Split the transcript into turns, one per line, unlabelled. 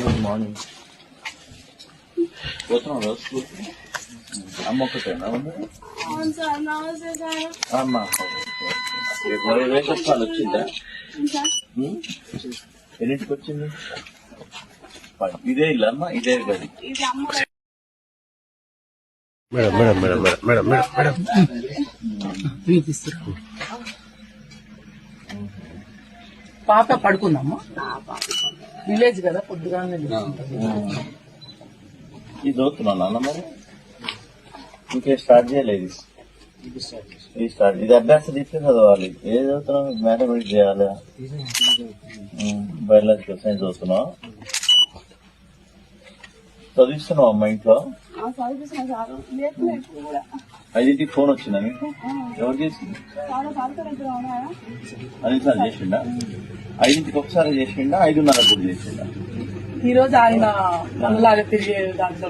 Good morning పోతున్నాం రోజు స్కూల్కి అమ్మ
సార్
అమ్మ కార్డు వచ్చిందా? ఎన్నింటికి వచ్చింది. ఇదే ఇల్లు అమ్మ? ఇదే గది.
ఇది అమ్మ
madam madam madam madam madam madam madam
పాప పడుకుందమ్మా. విలేజ్ కదా పొద్దుగానే.
ఇది చదువుతున్నాను నాన్న మరి? ఇంకే స్టార్ట్ చేయలేదు. ఇది. స్టార్ట్ ఇది అభ్యాస చదవాలి. ఏది చదువుతున్నావు? మ్యాథమెటిక్స్ చేయాలి? బయాలజికల్ సైన్స్ చదువుతున్నావు. చదివిస్తున్నావు అమ్మ ఇంట్లో?
చదివిస్తున్నా సార్ లేకుండా ఇప్పుడు కూడా
ఐదింటికి ఫోన్ వచ్చిందా మీకు? ఎవరు చేసింది?
చాలా ఉన్నాయా
అన్నిసార్లు చేసిండా? ఐదింటికి ఒకసారి చేసిండా? ఐదున్నర కూడా చేసిండా?
ఈ రోజు ఆయన మనలాగా తిరిగే దాంట్లో